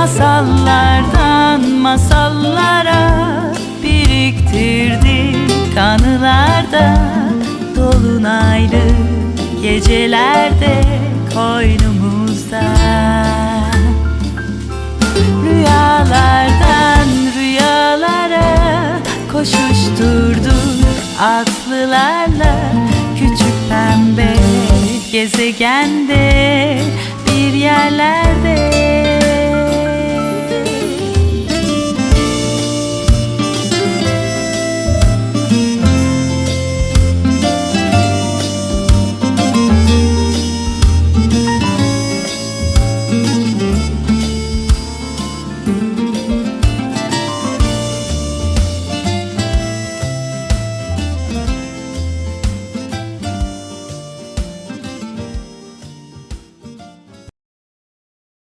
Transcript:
Masallardan masallara biriktirdik anılarda Dolunaylı gecelerde koynumuzda Rüyalardan rüyalara koşuşturduk atlılarla Küçük pembe gezegende bir yerler.